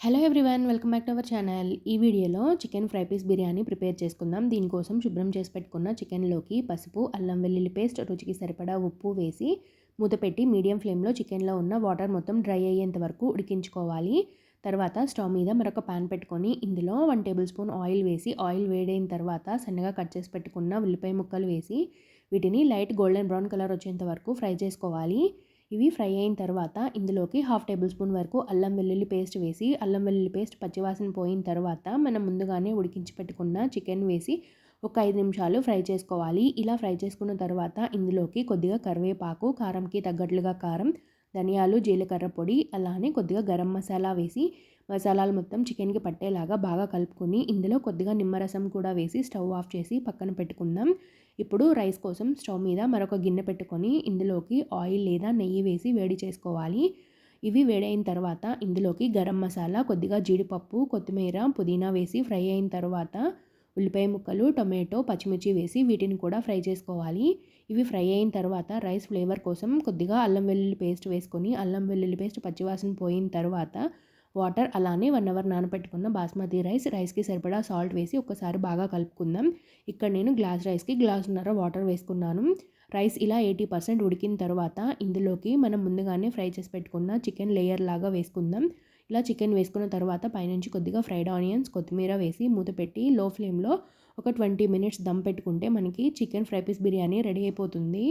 Hello everyone welcome back to our channel ఈ వీడియోలో chicken fry piece biryani prepare చేసుకుందాం. దీనికోసం శుభ్రం చేసి పెట్టుకున్న చికెన్లోకి పసుపు అల్లం వెల్లుల్లి పేస్ట్ రుచికి సరిపడా ఉప్పు వేసి మూత పెట్టి మీడియం ఫ్లేమ్లో చికెన్లో ఉన్న వాటర్ మొత్తం డ్రై అయ్యేంత వరకు ఉడికించుకోవాలి. తర్వాత స్టవ్ మీద మరొక పాన్ పెట్టుకొని ఇందులో వన్ టేబుల్ స్పూన్ ఆయిల్ వేసి ఆయిల్ వేడైన తర్వాత సన్నగా కట్ చేసి పెట్టుకున్న ఉల్లిపాయ ముక్కలు వేసి వీటిని లైట్ గోల్డెన్ బ్రౌన్ కలర్ వచ్చేంత వరకు ఫ్రై చేసుకోవాలి. ఇవి ఫ్రై అయిన తర్వాత ఇందులోకి హాఫ్ టేబుల్ స్పూన్ వరకు అల్లం వెల్లుల్లి పేస్ట్ వేసి అల్లం వెల్లుల్లి పేస్ట్ పచ్చివాసన పోయిన తర్వాత మనం ముందుగానే ఉడికించి పెట్టుకున్న చికెన్ వేసి ఒక ఐదు నిమిషాలు ఫ్రై చేసుకోవాలి. ఇలా ఫ్రై చేసుకున్న తర్వాత ఇందులోకి కొద్దిగా కరివేపాకు కారంకి తగ్గట్లుగా కారం ధనియాలు జీలకర్ర పొడి అలానే కొద్దిగా గరం మసాలా వేసి మసాలాలు మొత్తం చికెన్కి పట్టేలాగా బాగా కలుపుకొని ఇందులో కొద్దిగా నిమ్మరసం కూడా వేసి స్టవ్ ఆఫ్ చేసి పక్కన పెట్టుకుందాం. ఇప్పుడు రైస్ కోసం స్టవ్ మీద మరొక గిన్నె పెట్టుకొని ఇందులోకి ఆయిల్ లేదా నెయ్యి వేసి వేడి చేసుకోవాలి. ఇవి వేడైన తర్వాత ఇందులోకి గరం మసాలా కొద్దిగా జీడిపప్పు కొత్తిమీర పుదీనా వేసి ఫ్రై అయిన తర్వాత ఉల్లిపాయ ముక్కలు టొమాటో పచ్చిమిర్చి వేసి వీటిని కూడా ఫ్రై చేసుకోవాలి. ఇవి ఫ్రై అయిన తర్వాత రైస్ ఫ్లేవర్ కోసం కొద్దిగా అల్లం వెల్లుల్లి పేస్ట్ వేసుకొని అల్లం వెల్లుల్లి పేస్ట్ పచ్చివాసన పోయిన తర్వాత వాటర్ అలానే వన్ అవర్ నానబెట్టుకున్న బాస్మతి రైస్ రైస్కి సరిపడా సాల్ట్ వేసి ఒకసారి బాగా కలుపుకుందాం. ఇక్కడ నేను గ్లాస్ రైస్కి గ్లాసున్నర వాటర్ వేసుకున్నాను. రైస్ ఇలా ఎయిటీ పర్సెంట్ ఉడికిన తర్వాత ఇందులోకి మనం ముందుగానే ఫ్రై చేసి పెట్టుకున్న చికెన్ లేయర్ లాగా వేసుకుందాం. ఇలా చికెన్ వేసుకున్న తర్వాత పైనుంచి కొద్దిగా ఫ్రైడ్ ఆనియన్స్ కొత్తిమీర వేసి మూత పెట్టి లో ఫ్లేమ్లో ఒక ట్వంటీ మినిట్స్ దమ్ పెట్టుకుంటే మనకి chicken fry piece biryani ready అయిపోతుంది.